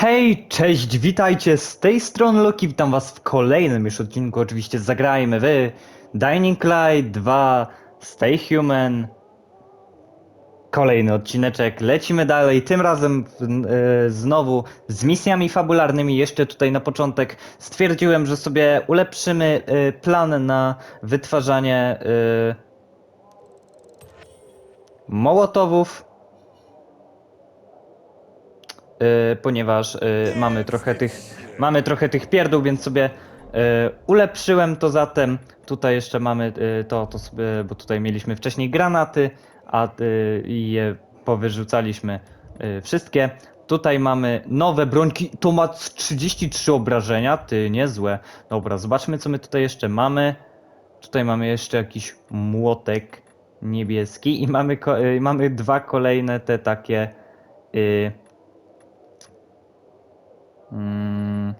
Hej, cześć, witajcie z tej strony Loki, witam was w kolejnym już odcinku, oczywiście zagrajmy wy Dining Light 2 Stay Human. Kolejny odcineczek, lecimy dalej, tym razem e, znowu z misjami fabularnymi, jeszcze tutaj na początek stwierdziłem, że sobie ulepszymy e, plan na wytwarzanie e, mołotowów ponieważ y, mamy trochę tych mamy trochę tych pierdół, więc sobie y, ulepszyłem to zatem. Tutaj jeszcze mamy y, to, to sobie, bo tutaj mieliśmy wcześniej granaty, a y, je powyrzucaliśmy y, wszystkie. Tutaj mamy nowe brońki, to ma 33 obrażenia, ty niezłe. Dobra, zobaczmy co my tutaj jeszcze mamy. Tutaj mamy jeszcze jakiś młotek niebieski i mamy, y, mamy dwa kolejne te takie y, Mm,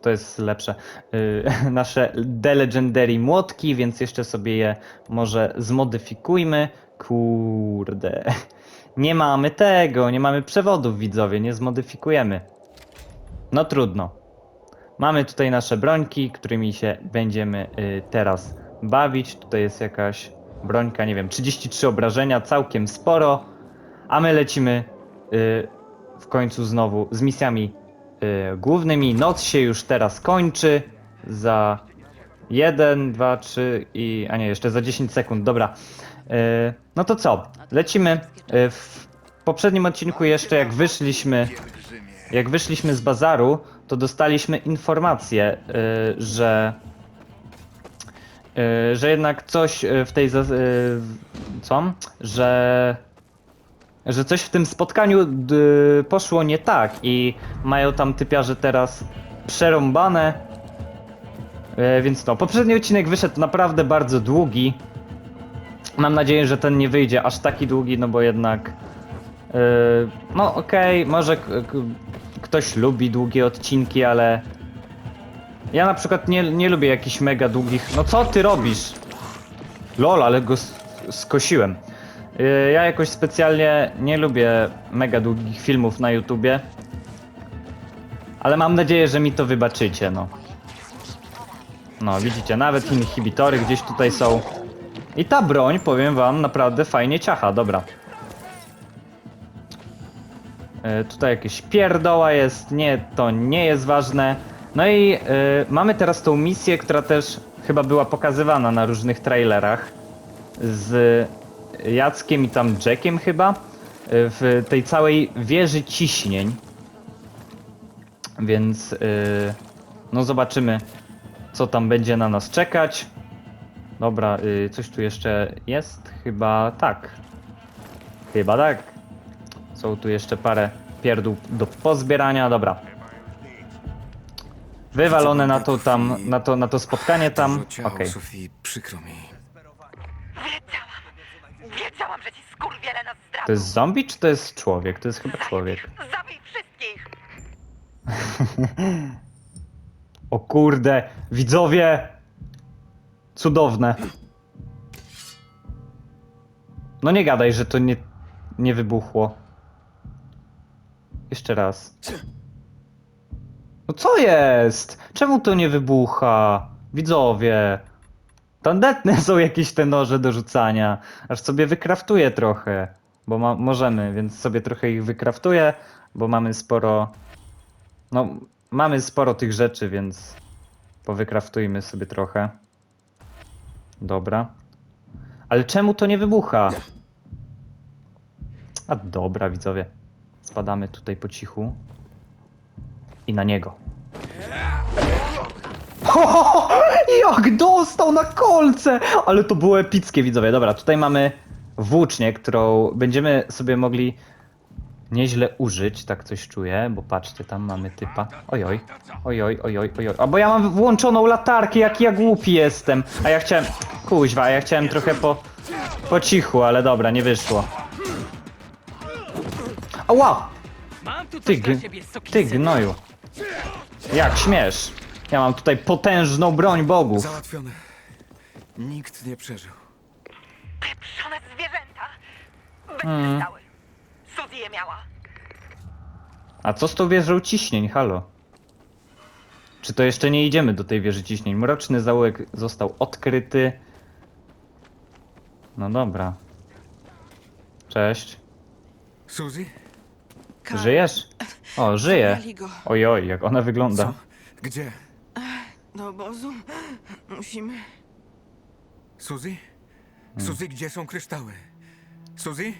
to jest lepsze. Y, nasze The Legendary młotki, więc jeszcze sobie je może zmodyfikujmy. Kurde. Nie mamy tego, nie mamy przewodów widzowie, nie zmodyfikujemy. No trudno. Mamy tutaj nasze brońki, którymi się będziemy y, teraz bawić. Tutaj jest jakaś brońka, nie wiem, 33 obrażenia, całkiem sporo. A my lecimy y, w końcu znowu z misjami y, głównymi. Noc się już teraz kończy. Za 1, 2, 3 i. A nie, jeszcze za 10 sekund, dobra. Y, no to co? Lecimy. Y, w poprzednim odcinku jeszcze jak wyszliśmy. Jak wyszliśmy z bazaru, to dostaliśmy informację, że. że jednak coś w tej. co? Że że coś w tym spotkaniu d- poszło nie tak i mają tam typiarze teraz przerąbane. E, więc no, poprzedni odcinek wyszedł naprawdę bardzo długi. Mam nadzieję, że ten nie wyjdzie aż taki długi, no bo jednak. e, no okej, może k- k- ktoś lubi długie odcinki, ale. Ja na przykład nie, nie lubię jakichś mega długich. No co ty robisz? Lol, ale go skosiłem. Y, Ja jakoś specjalnie nie lubię mega długich filmów na YouTubie. Ale mam nadzieję, że mi to wybaczycie, no. No, widzicie, nawet inhibitory gdzieś tutaj są. I ta broń, powiem wam, naprawdę fajnie ciacha, dobra. Y, Tutaj jakieś pierdoła jest, nie, to nie jest ważne. No i y, mamy teraz tą misję, która też chyba była pokazywana na różnych trailerach z Jackiem i tam Jackiem chyba y, w tej całej wieży ciśnień. Więc y, no zobaczymy co tam będzie na nas czekać. Dobra, y, coś tu jeszcze jest? Chyba tak. Chyba tak. Są tu jeszcze parę pierdół do pozbierania, dobra. Wywalone na to tam, na to, na to spotkanie tam. Okej. Sofii, przykro mi. Wiedziałam! Wiedziałam, że ci skurwiele nas zdradzą! To jest zombie czy to jest człowiek? To jest chyba człowiek. Zabij wszystkich! O kurde, widzowie! Cudowne. No nie gadaj, że to nie, nie wybuchło. Jeszcze raz. No co jest? Czemu to nie wybucha? Widzowie. Tandetne są jakieś te noże do rzucania. Aż sobie wykraftuję trochę. Bo ma, możemy, więc sobie trochę ich wykraftuję, bo mamy sporo no, mamy sporo tych rzeczy, więc powykraftujmy sobie trochę. Dobra. Ale czemu to nie wybucha? A dobra, widzowie. Spadamy tutaj po cichu. I na niego. Ho, jak dostał na kolce! Ale to było epickie, widzowie. Dobra, tutaj mamy włócznię, którą będziemy sobie mogli nieźle użyć, tak coś czuję, bo patrzcie, tam mamy typa. Ojoj, ojoj, ojoj, ojoj. A bo ja mam włączoną latarkę, jak ja głupi jestem. A ja chciałem, kuźwa, a ja chciałem trochę po, po cichu, ale dobra, nie wyszło. Ała! Ty, ty gnoju. Jak śmiesz? Ja mam tutaj potężną broń bogów. Załatwione. Nikt nie przeżył. Pieprzone zwierzęta! Mm. Wyczystały! Suzy je miała! A co z tą wieżą ciśnień, halo? Czy to jeszcze nie idziemy do tej wieży ciśnień? Mroczny zaułek został odkryty. No dobra. Cześć. Suzy? Żyjesz? O, żyje. zabrali go Ojoj, jak ona wygląda. Co? Gdzie? Do obozu. Musimy... Suzy? Suzy, gdzie są kryształy? Suzy?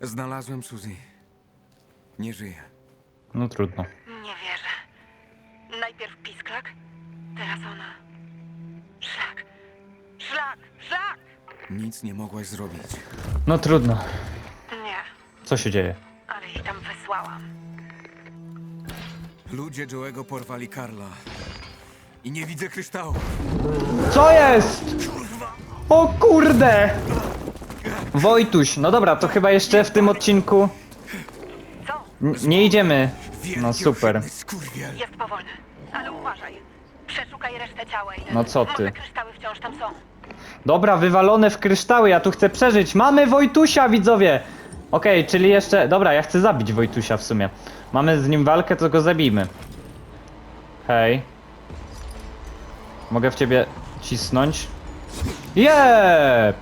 Znalazłem Suzy. Nie żyje. No trudno. Nie wierzę. Najpierw pisklak, teraz ona. Szlak. Szlak! Szlak! Nic nie mogłaś zrobić. No trudno. Nie, Co się dzieje? ale ich tam wysłałam. Ludzie Joe'ego porwali Karla. I nie widzę kryształu. Co jest? O kurde! Wojtuś, no dobra, to chyba jeszcze w tym odcinku Co? n- nie idziemy. No super. Skurwiel. Jest powolny, ale uważaj. Przeszukaj resztę ciała i... No co ty? Może kryształy wciąż tam są. Dobra, wywalone w kryształy, ja tu chcę przeżyć. Mamy Wojtusia, widzowie! Okej, czyli jeszcze... Dobra, ja chcę zabić Wojtusia w sumie. Mamy z nim walkę, to go zabijmy. Hej. Mogę w ciebie cisnąć? Jep!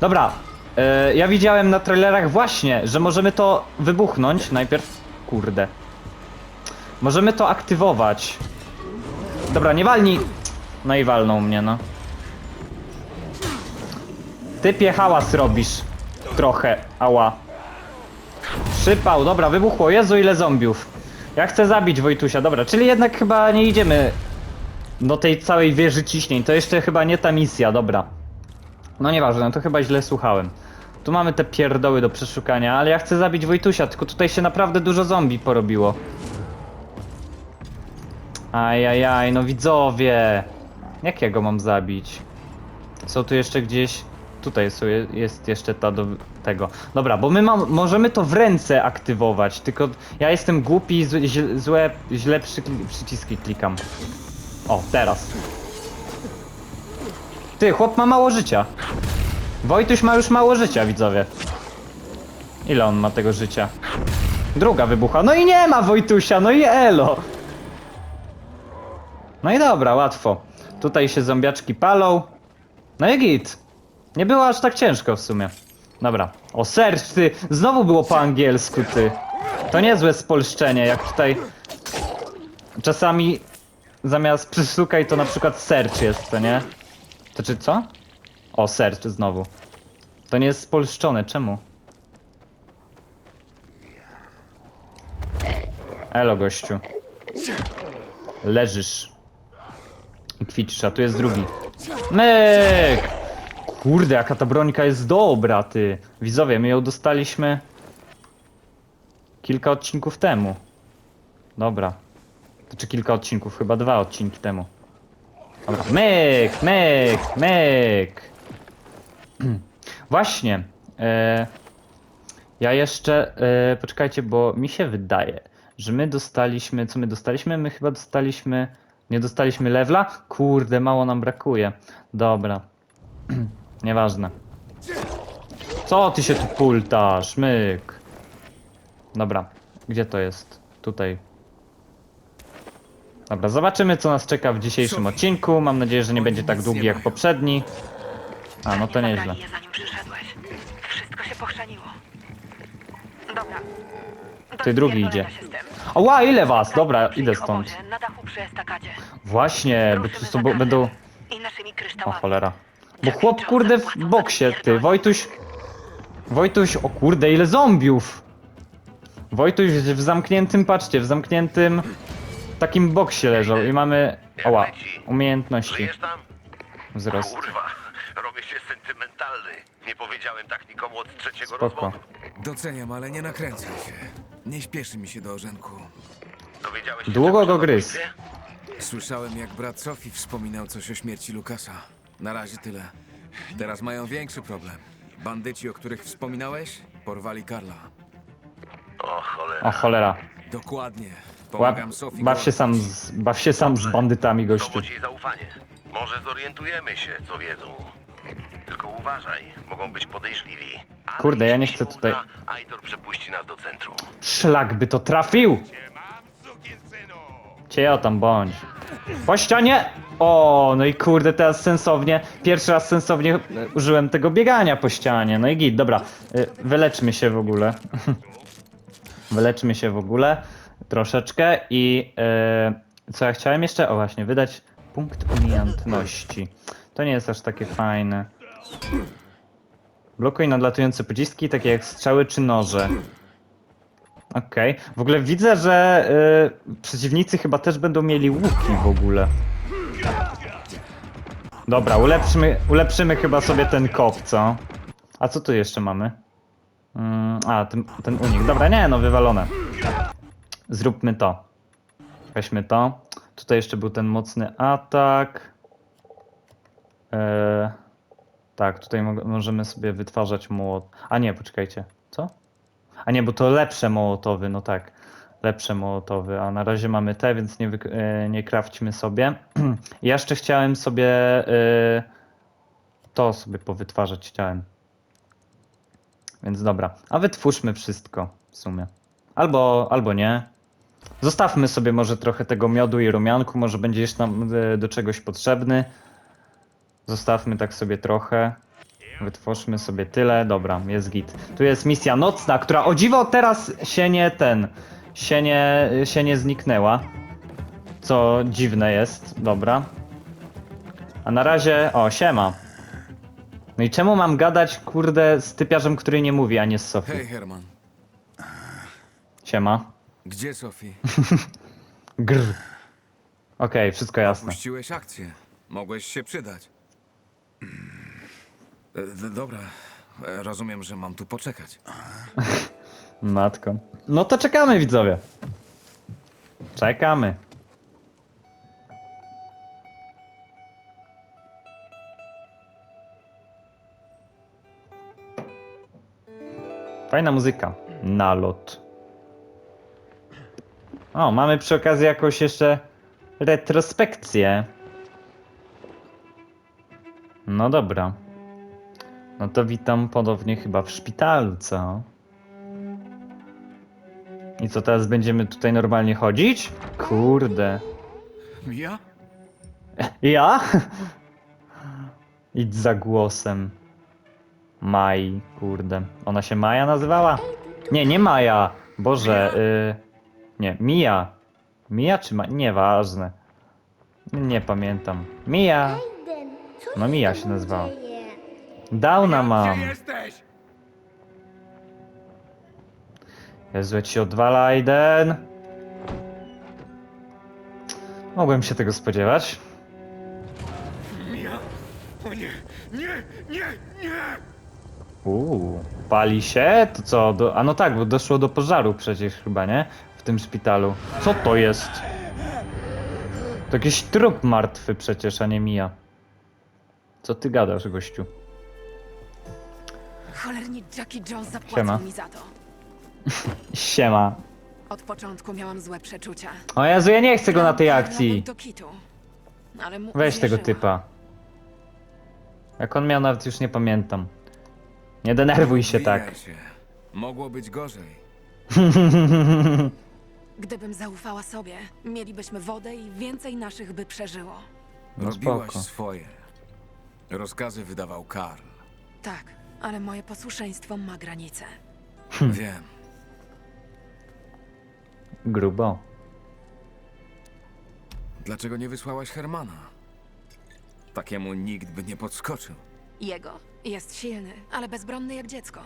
Dobra, e, ja widziałem na trailerach właśnie, że możemy to wybuchnąć najpierw. Kurde. Możemy to aktywować. Dobra, nie walnij. No i walnął mnie, no. Typie hałas robisz. Trochę. Ała. Przypał, dobra, wybuchło. Jezu, ile zombiów. Ja chcę zabić Wojtusia, dobra, czyli jednak chyba nie idziemy do tej całej wieży ciśnień. To jeszcze chyba nie ta misja, dobra. No nieważne, to chyba źle słuchałem. Tu mamy te pierdoły do przeszukania, ale ja chcę zabić Wojtusia, tylko tutaj się naprawdę dużo zombie porobiło. Ajajaj, no widzowie. Jak ja go mam zabić? Są tu jeszcze gdzieś. Tutaj są, je- jest jeszcze ta do tego. Dobra, bo my możemy to w ręce aktywować, tylko ja jestem głupi i złe, złe, źle przyciski klikam. O, teraz. Ty, chłop ma mało życia. Wojtuś ma już mało życia, widzowie. Ile on ma tego życia? Druga wybucha. No i nie ma Wojtusia, no i elo. No i dobra, łatwo. Tutaj się zombiaczki palą. No i git. Nie było aż tak ciężko w sumie. Dobra. O, search, ty! Znowu było po angielsku, ty. To niezłe spolszczenie, jak tutaj... Czasami zamiast przeszukaj to na przykład search jest, co nie? To czy co? O, search znowu. To nie jest spolszczone, czemu? Elo, gościu. Leżysz. I kwiczysz, a tu jest drugi. Myk! Kurde, jaka ta brońka jest dobra, ty. Widzowie, my ją dostaliśmy kilka odcinków temu. Dobra. To czy kilka odcinków? Chyba dwa odcinki temu. Dobra. Myk, myk, myk. Właśnie. E, ja jeszcze. E, poczekajcie, bo mi się wydaje, że my dostaliśmy. Co my dostaliśmy? My chyba dostaliśmy. Nie dostaliśmy levela? Kurde, mało nam brakuje. Dobra. Nieważne. Co ty się tu pultasz? Myk. Dobra. Gdzie to jest? Tutaj. Dobra, zobaczymy co nas czeka w dzisiejszym odcinku. Mam nadzieję, że nie będzie tak długi jak poprzedni. A, no to nieźle. zabrali je, zanim przyszedłeś. Wszystko się pochrzaniło. Dobra. Ty, drugi idzie. się z tym. Oła, ile was? Dobra, Przy idę ich stąd. obozie, Na dachu przy estakadzie. Właśnie, bo Ruszymy tu za będą... I naszymi O kryształami. cholera. Bo chłop kurde w boksie, ty. Wojtuś... Wojtuś, o kurde, ile zombiów! Wojtuś w zamkniętym, patrzcie, w zamkniętym takim boksie leżał i mamy... Oła, umiejętności. Żyjesz tam? Wzrost. Kurwa, robię się sentymentalny. Nie powiedziałem tak nikomu od trzeciego Spoko. rozwodu. Doceniam, ale nie nakręcaj się. Nie śpieszy mi się do orzenku. Dowiedziałeś się Długo czegoś go o gryzł. zabójstwie? Słyszałem, jak brat Sofii wspominał coś o śmierci Lukasa. Na razie tyle. Teraz mają większy problem. Bandyci, o których wspominałeś, porwali Karla. O cholera. O cholera. Dokładnie. Łap, Pomagam Sofii. baw się sam z, baw się sam z bandytami, gościu. Zdobyć jej zaufanie. Może zorientujemy się, co wiedzą. Tylko uważaj, mogą być podejrzliwi. Ale Kurde, ja nie jeśli chcę się tutaj- Uda, Aitor przepuści nas do centrum. Szlak by to trafił! Cio tam bądź. Po ścianie! O, no i kurde, teraz sensownie, pierwszy raz sensownie użyłem tego biegania po ścianie. No i git, dobra, e, wyleczmy się w ogóle. wyleczmy się w ogóle troszeczkę i e, co ja chciałem jeszcze? O właśnie, wydać punkt umiejętności. To nie jest aż takie fajne. Blokuj nadlatujące pociski, takie jak strzały czy noże. Okej. W ogóle widzę, że y, przeciwnicy chyba też będą mieli łuki w ogóle. Dobra, ulepszymy, ulepszymy chyba sobie ten kop, co? A co tu jeszcze mamy? Mm, a, ten, ten unik. Dobra, nie, no wywalone. Zróbmy to. Weźmy to. Tutaj jeszcze był ten mocny atak. E, tak, tutaj mo- możemy sobie wytwarzać młot. A nie, poczekajcie. Co? A nie, bo to lepsze mołotowy, no tak. Lepsze mołotowy, a na razie mamy te, więc nie, e, nie krawćmy sobie. Ja jeszcze chciałem sobie e, to sobie powytwarzać chciałem. Więc dobra. A wytwórzmy wszystko w sumie. Albo, albo nie. Zostawmy sobie może trochę tego miodu i rumianku, może będzie jeszcze nam e, do czegoś potrzebny. Zostawmy tak sobie trochę. Wytwórzmy sobie tyle. Dobra, jest git. Tu jest misja nocna, która o dziwo teraz się nie ten. Się nie, się nie zniknęła. Co dziwne jest. Dobra. A na razie. O, siema. No i czemu mam gadać, kurde, z typiarzem, który nie mówi, a nie z Sofii? Hej, Herman. Siema. Gdzie Sophie? Grr. Okej, wszystko jasne. Puściłeś akcję. Mogłeś się przydać. E, d- Dobra. E, Rozumiem, że mam tu poczekać. Matko. No to czekamy, widzowie. Czekamy. Fajna muzyka. Nalot. O, mamy przy okazji jakąś jeszcze retrospekcję. No dobra. No to witam ponownie chyba w szpitalu, co? I co teraz będziemy tutaj normalnie chodzić? Kurde. Ja? Ja? Idź za głosem. Mai, kurde. Ona się Maja nazywała? Nie, nie Maja. Boże, y... Nie, Mia. Mia czy Ma... Nieważne. Nie pamiętam. Aiden, co No się z się tobą nazywała. dzieje? Downa mam. jesteś? Jezu, jak się odwala Aiden. Mogłem się tego spodziewać. Mia? O nie, nie, nie, nie! Uuu, pali się? To co? Do... A no tak, bo doszło do pożaru przecież chyba, nie? W tym szpitalu. Co to jest? To jakiś trup martwy przecież, a nie mija. Co ty gadasz, gościu? Cholernie Jackie Jones zapłacił Siema. mi za to. Siema. Od początku miałam złe przeczucia. O Jezu, ja nie chcę go na tej akcji. nawet do kitu. Ale mu Weź tego typa. Jak on miał, nawet już nie pamiętam. Nie denerwuj się tak. Się. Mogło być gorzej. Gdybym zaufała sobie, mielibyśmy wodę i więcej naszych by przeżyło. No Robiłaś spoko. swoje. Rozkazy wydawał Karl. Tak, ale moje posłuszeństwo ma granice. Wiem. Grubo. Dlaczego nie wysłałaś Hermana? Takiemu nikt by nie podskoczył. Jego jest silny, ale bezbronny jak dziecko.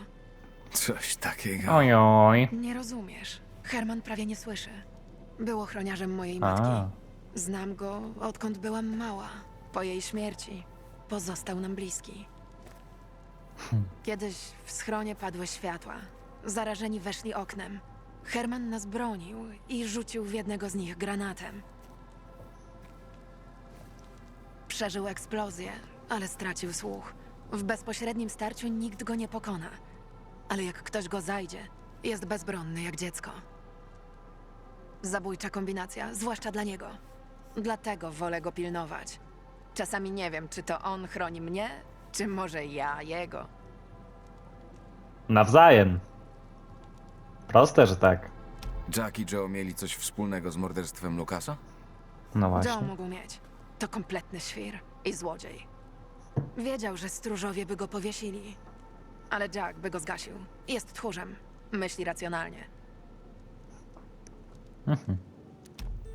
Coś takiego. Ojoj. Nie rozumiesz. Herman prawie nie słyszy. Był ochroniarzem mojej matki. A. Znam go odkąd byłam mała. Po jej śmierci pozostał nam bliski. Kiedyś w schronie padły światła. Zarażeni weszli oknem. Herman nas bronił i rzucił w jednego z nich granatem. Przeżył eksplozję, ale stracił słuch. W bezpośrednim starciu nikt go nie pokona. Ale jak ktoś go zajdzie, jest bezbronny jak dziecko. Zabójcza kombinacja, zwłaszcza dla niego. Dlatego wolę go pilnować. Czasami nie wiem, czy to on chroni mnie, czy może ja jego. Nawzajem. Proste, że tak. Jack i Joe mieli coś wspólnego z morderstwem Lukasa? No Joe właśnie. mógł mieć. To kompletny świr i złodziej. Wiedział, że stróżowie by go powiesili. Ale Jack by go zgasił. Jest tchórzem. Myśli racjonalnie.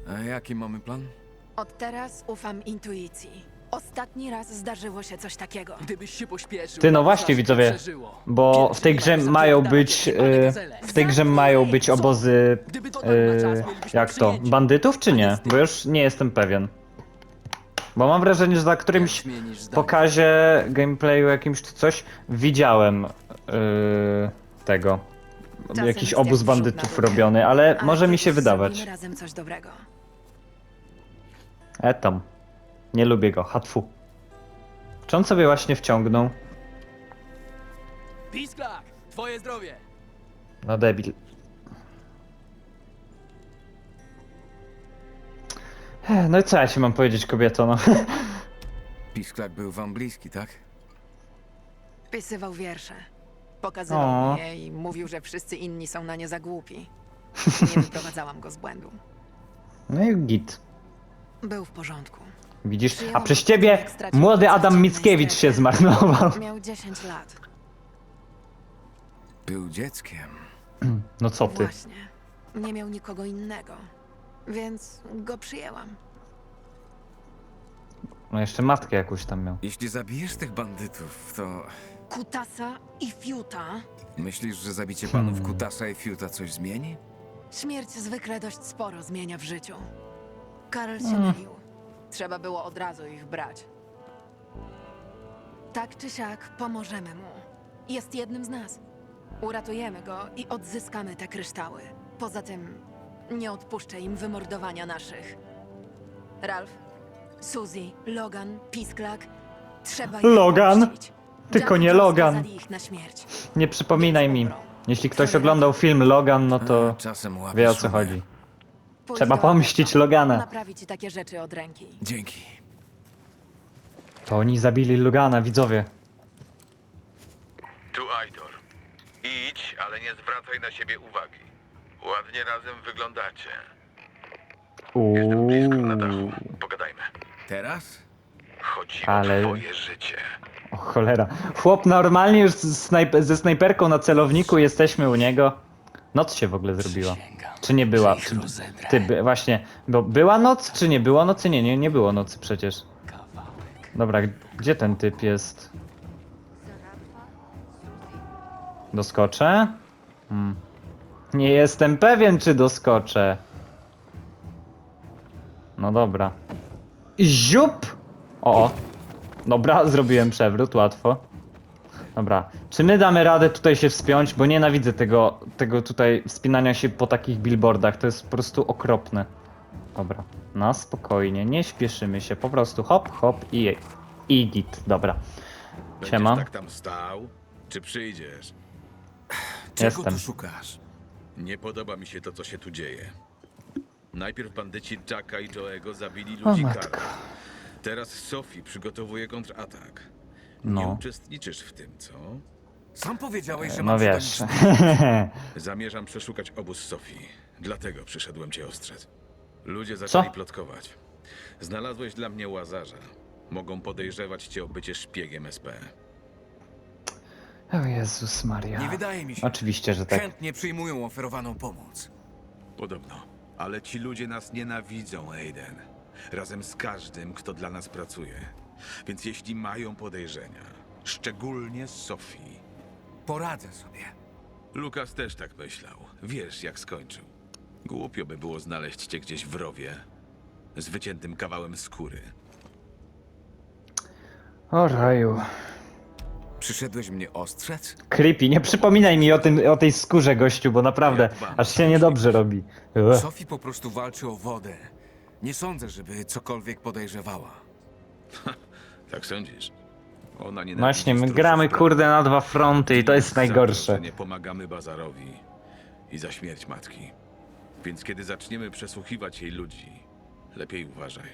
A jaki mamy plan? Od teraz ufam intuicji. Ostatni raz zdarzyło się coś takiego. Gdybyś się pośpieszył, Ty, no właśnie, widzowie. Bo w tej grze mają być. y. W tej grze mają być obozy. Mielibyśmy Jak to? Bandytów czy nie? Bo już nie jestem pewien. Bo mam wrażenie, że za którymś pokazie gameplayu jakimś czy coś widziałem y, tego. Czasem Jakiś jest obóz jak wrzut na bandytów robiony, ale Ale może mi kiedyś się wydawać. Zrobimy razem coś dobrego. E tam. Nie lubię go, hatfu. Czy on sobie właśnie wciągnął? Pisklak, twoje zdrowie! No debil. No i co ja ci mam powiedzieć, kobieto, no. Pisklak był wam bliski, tak? Pisywał wiersze. Pokazywał O. mi je i mówił, że wszyscy inni są na nie za głupi. Nie wyprowadzałam go z błędu. No i git. Był w porządku. Widzisz? A przez ciebie młody Adam Mickiewicz się zmarnował. Miał 10 lat. Był dzieckiem. No co ty? Właśnie. Nie miał nikogo innego. Więc go przyjęłam. No jeszcze matkę jakąś tam miał. Jeśli zabijesz tych bandytów, to Kutasa i Fiuta. myślisz, że zabicie Hmm. panów Kutasa i Fiuta coś zmieni? Śmierć zwykle dość sporo zmienia w życiu. Karol się Mm. mylił. Trzeba było od razu ich brać. Tak czy siak, pomożemy mu. Jest jednym z nas. Uratujemy go i odzyskamy te kryształy. Poza tym, nie odpuszczę im wymordowania naszych. Ralph, Suzy, Logan, Pisklak. Trzeba ich Logan? odpuścić. Tylko Jack nie Logan. skazali ich na śmierć. Nie przypominaj mi. Jeśli ktoś oglądał film Logan, no to A, czasem wie o co chodzi. Trzeba pomścić. Logana. Naprawi ci takie rzeczy od ręki. Dzięki. To oni zabili Logana, widzowie. Tu Aitor. Idź, ale nie zwracaj na siebie uwagi. Ładnie razem wyglądacie. Jestem blisko na dachu. Uuu. Pogadajmy. Teraz? Chodzi Ale- o twoje życie. O cholera. Chłop normalnie już z snajp ze snajperką na celowniku jesteśmy u niego. Noc się w ogóle zrobiła. Przysięgam, Czy nie była? że ich Czy, rozedrę. ty, by, właśnie, bo była noc, czy nie było nocy? Nie, nie, nie było nocy przecież. Kawałek. Dobra, gdzie ten typ jest? Doskoczę? Hmm. Nie jestem pewien, czy doskoczę. No dobra. Ziup! O, o. Dobra, zrobiłem przewrót, łatwo. Dobra, czy my damy radę tutaj się wspiąć? Bo nienawidzę tego, tego tutaj wspinania się po takich billboardach, to jest po prostu okropne. Dobra, na spokojnie, nie śpieszymy się, po prostu hop, hop i, i git, dobra. Będziesz Siema. tak tam stał? Czy przyjdziesz? Czego Jestem. tu szukasz? Nie podoba mi się to, co się tu dzieje. Najpierw bandyci Jacka i Joego zabili ludzi matko. Kara. Teraz Sophie przygotowuje kontratak. Nie No, uczestniczysz w tym, co? Sam powiedziałeś, że no mam wiesz. Zamierzam przeszukać obóz Sophie. Dlatego przyszedłem cię ostrzec. Ludzie zaczęli Co? plotkować. Znalazłeś dla mnie łazarza. Mogą podejrzewać cię o bycie szpiegiem SP. o Jezus Maria. Nie wydaje mi się. Oczywiście, że tak. Chętnie przyjmują oferowaną pomoc. Podobno. Ale ci ludzie nas nienawidzą, Aiden. Razem z każdym, kto dla nas pracuje. Więc jeśli mają podejrzenia, szczególnie z Sofii. Poradzę sobie. Lukas też tak myślał. Wiesz, jak skończył. Głupio by było znaleźć cię gdzieś w rowie. Z wyciętym kawałem skóry. O raju. Przyszedłeś mnie ostrzec? Creepy, nie przypominaj mi o, tym, o tej skórze, gościu, bo naprawdę aż się niedobrze robi. Ugh. Sophie po prostu walczy o wodę. Nie sądzę, żeby cokolwiek podejrzewała. Tak sądzisz? Ona nie Właśnie, my gramy kurde na dwa fronty i to jest najgorsze. Nie pomagamy Bazarowi i za śmierć matki. Więc kiedy zaczniemy przesłuchiwać jej ludzi, lepiej uważaj.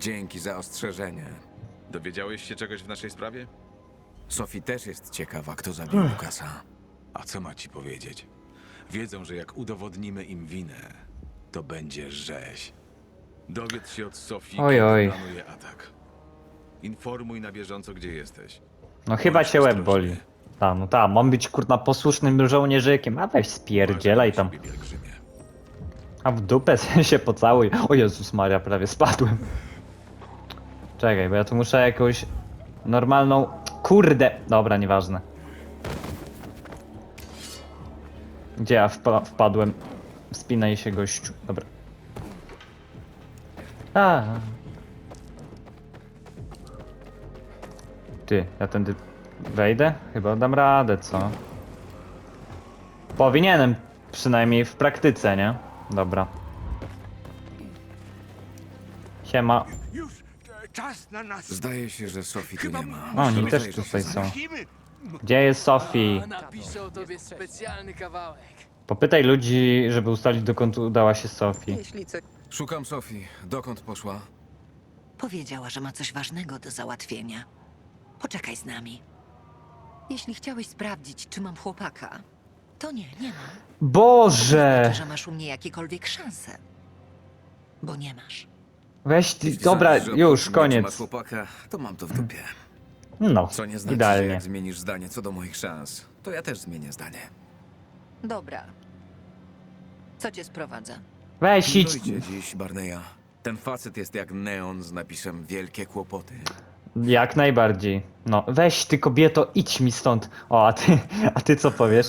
Dzięki za ostrzeżenie. Dowiedziałeś się czegoś w naszej sprawie? Sophie też jest ciekawa, kto zabił Lukasa. A co ma ci powiedzieć? Wiedzą, że jak udowodnimy im winę, to będzie rzeź. Dowiedz się od Sofii, Oj, kiedy oj. planuje atak. Informuj na bieżąco, gdzie jesteś. No chyba Bądź cię łeb ostrożny. boli. Ta, no ta, mam być kurna posłusznym żołnierzykiem, a weź spierdzielaj tam. na siebie, pielgrzymie. A w dupę się pocałuj. O Jezus Maria, prawie spadłem. Czekaj, bo ja tu muszę jakąś normalną... Kurde! Dobra, nieważne. Gdzie ja wpa wpadłem? Wspinaj się gościu. Dobra. A. Ty, ja tędy wejdę? Chyba dam radę, co? Powinienem, przynajmniej w praktyce, nie? Dobra. Siema. Już e, czas na nas. Zdaje się, że Sofii tu nie ma. O, oni też się tutaj są. Gdzie jest Sophie? Napiszę o tobie specjalny kawałek. Popytaj ludzi, żeby ustalić dokąd udała się Sophie. Jeśli co... Szukam Sofii. Dokąd poszła? Powiedziała, że ma coś ważnego do załatwienia. Poczekaj z nami. Jeśli chciałeś sprawdzić, czy mam chłopaka, to nie, nie mam. Boże! Znaczy, że masz u mnie jakiekolwiek szanse. Bo nie masz. Weź ty, Jeśli dobra, sądzisz, że już, obchodzi mnie, koniec. chłopaka, to mam to w dupie. No, Co nie znaczy, że idealnie. jak zmienisz zdanie co do moich szans, to ja też zmienię zdanie. Dobra. Co cię sprowadza? Weź idź. Dziś Barneya. Ten facet jest jak neon z napisem Wielkie kłopoty. Jak najbardziej. No, weź ty kobieto, idź mi stąd. O, a ty, a ty co powiesz?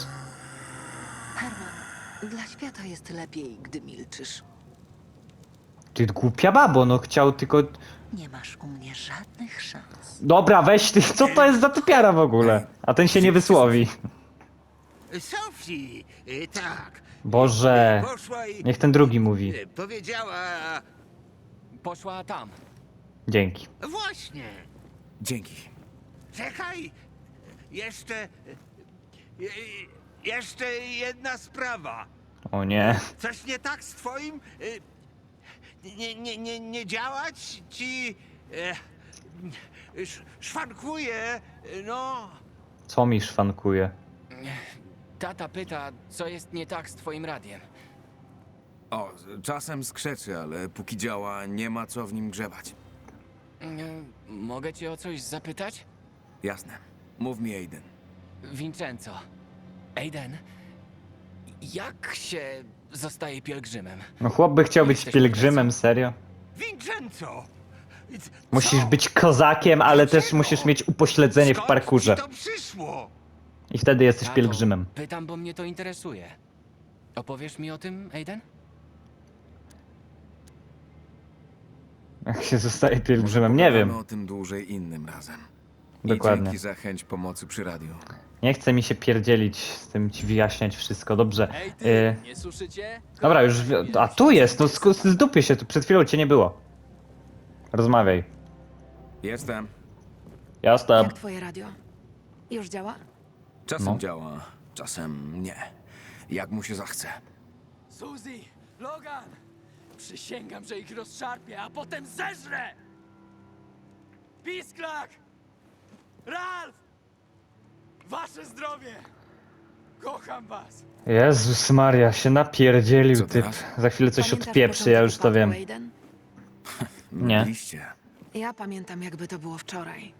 Herman, dla świata jest lepiej, gdy milczysz. Ty głupia babo, no chciał tylko... Nie masz u mnie żadnych szans. Dobra, weź ty, co to jest za typiara w ogóle? A ten się nie wysłowi. Sofii, e, tak. Boże. Poszła i Niech ten drugi mówi. e, powiedziała. Poszła tam. Dzięki. Właśnie. Dzięki. Czekaj. Jeszcze. je- Jeszcze jedna sprawa. O nie. Coś nie tak z twoim. e, Nie, nie, nie, nie działać ci. e, sz- Szwankuje, no. Co mi szwankuje? Tata pyta, co jest nie tak z twoim radiem. O, czasem skrzeczy, ale póki działa, nie ma co w nim grzebać. Mogę cię o coś zapytać? Jasne. Mów mi, Aiden. Vincenzo. Aiden. Jak się zostaje pielgrzymem? No chłop by chciał być Jesteśmy pielgrzymem, serio? Vincenzo! Musisz Co? być kozakiem, ale też Dlaczego? musisz mieć upośledzenie w Skąd parkurze. ci to przyszło? I wtedy jesteś Tato, pielgrzymem. Pytam, bo mnie to interesuje. Opowiesz mi o tym, Aiden? Jak się zostaje pielgrzymem, nie pogadamy wiem. o tym dłużej innym razem. Dokładnie. I dzięki za chęć pomocy przy radiu. Nie chce mi się pierdzielić z tym ci wyjaśniać wszystko, dobrze. Ej, ty, Y, nie słyszycie? dobra, już. wi- A tu jest, no z, z dupie się, tu przed chwilą cię nie było. Rozmawiaj. Jestem. Jasne. Jak twoje radio? Już działa? Czasem No. działa, czasem nie. Jak mu się zachce. Suzy! Logan! Przysięgam, że ich rozszarpię, a potem zeżrę! Pisklak! Ralf! Wasze zdrowie! Kocham was! Jezus Maria, się napierdzielił Co typ. teraz? Za chwilę coś Pamiętasz odpieprzy, ja początek już to wiem. Aiden? Nie. Ja pamiętam, jakby to było wczoraj.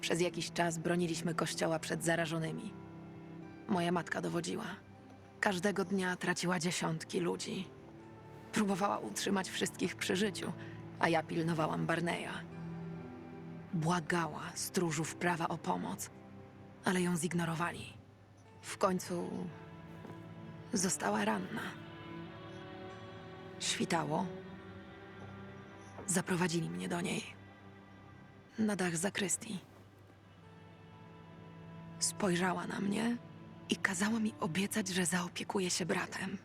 Przez jakiś czas broniliśmy kościoła przed zarażonymi. Moja matka dowodziła. Każdego dnia traciła dziesiątki ludzi. Próbowała utrzymać wszystkich przy życiu, a ja pilnowałam Barneya. Błagała stróżów prawa o pomoc, ale ją zignorowali. W końcu została ranna. Świtało. Zaprowadzili mnie do niej. Na dach zakrystii. Spojrzała na mnie i kazała mi obiecać, że zaopiekuje się bratem.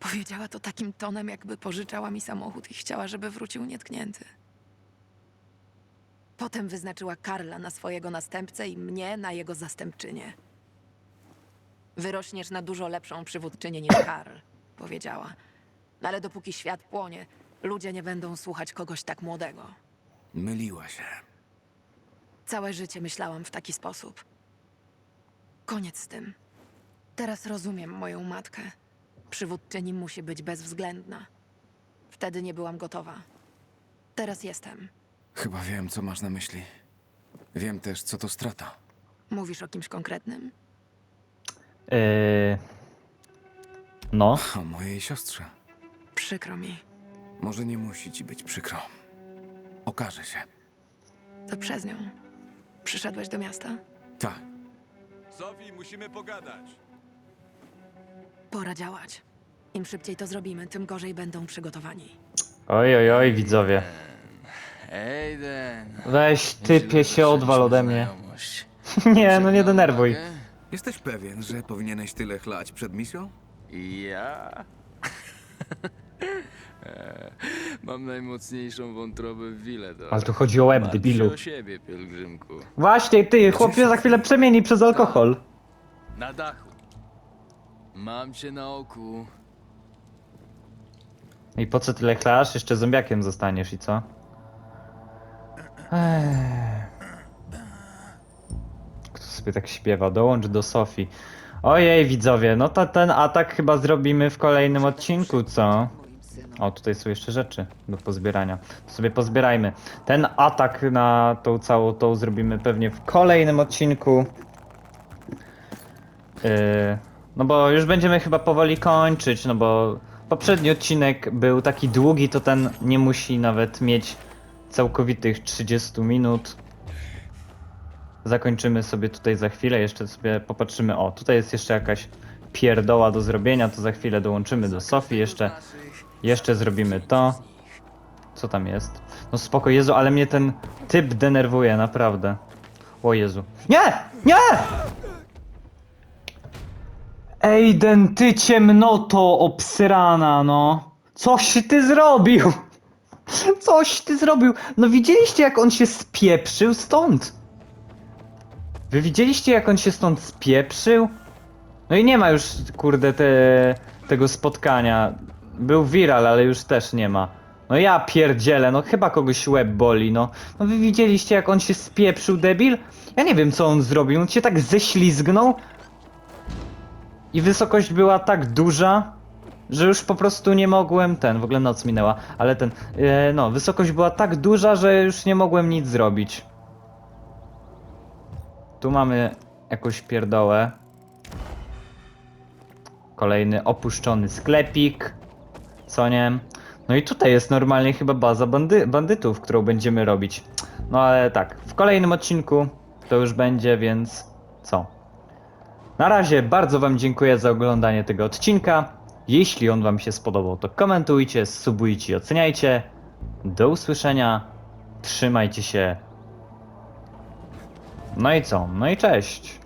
Powiedziała to takim tonem, jakby pożyczała mi samochód i chciała, żeby wrócił nietknięty. Potem wyznaczyła Karla na swojego następcę i mnie na jego zastępczynię. Wyrośniesz na dużo lepszą przywódczynię niż Karl, powiedziała. No Ale dopóki świat płonie, ludzie nie będą słuchać kogoś tak młodego. Myliła się. Całe życie myślałam w taki sposób. Koniec z tym. Teraz rozumiem moją matkę. Przywódczyni musi być bezwzględna. Wtedy nie byłam gotowa. Teraz jestem. Chyba wiem, co masz na myśli. Wiem też, co to strata. Mówisz o kimś konkretnym? Yy... No. O mojej siostrze. Przykro mi. Może nie musi ci być przykro. Okaże się. To przez nią. Przyszedłeś do miasta? Tak. Sophie, musimy pogadać. Pora działać. Im szybciej to zrobimy, tym gorzej będą przygotowani. Oj, oj, oj, widzowie. Ejden. Weź, typie się odwal ode mnie. Nie, no nie denerwuj. Jesteś pewien, że powinieneś tyle chlać przed misją? Ja? E, Mam najmocniejszą wątrobę w Wiledor. Ale tu chodzi o łeb, Martw się debilu. o siebie, pielgrzymku. Właśnie, ty, chłopie za chwilę przemieni przez alkohol. Na dachu. Mam cię na oku. I po co tyle chlasz? Jeszcze zombiakiem zostaniesz i co? Ech. Kto sobie tak śpiewa? Dołącz do Sofii. Ojej, widzowie, no to ten atak chyba zrobimy w kolejnym odcinku, co? O, tutaj są jeszcze rzeczy do pozbierania. To sobie pozbierajmy. Ten atak na tą całą tą zrobimy pewnie w kolejnym odcinku. Yy, no bo już będziemy chyba powoli kończyć, no bo poprzedni odcinek był taki długi, to ten nie musi nawet mieć całkowitych 30 minut. Zakończymy sobie tutaj za chwilę, jeszcze sobie popatrzymy. O, tutaj jest jeszcze jakaś pierdoła do zrobienia, to za chwilę dołączymy do Sofii jeszcze. Jeszcze zrobimy to. Co tam jest? No spoko, Jezu, ale mnie ten typ denerwuje, naprawdę. O Jezu. Nie! Nie! Ejden, ty ciemnoto obsrana, no. Coś ty zrobił! Coś ty zrobił! No widzieliście jak on się spieprzył stąd? Wy widzieliście jak on się stąd spieprzył? No i nie ma już, kurde, te, tego spotkania. Był viral, ale już też nie ma. No ja pierdzielę, no chyba kogoś łeb boli, no. No wy widzieliście jak on się spieprzył, debil? Ja nie wiem co on zrobił, on się tak ześlizgnął. I wysokość była tak duża, że już po prostu nie mogłem ten, w ogóle noc minęła, ale ten, e, no, wysokość była tak duża, że już nie mogłem nic zrobić. Tu mamy jakąś pierdołę. Kolejny opuszczony sklepik. Co nie? No i tutaj jest normalnie chyba baza bandy bandytów, którą będziemy robić. No ale tak, w kolejnym odcinku to już będzie, więc co? Na razie bardzo Wam dziękuję za oglądanie tego odcinka. Jeśli on Wam się spodobał, to komentujcie, subujcie i oceniajcie. Do usłyszenia. Trzymajcie się. No i co? No i cześć.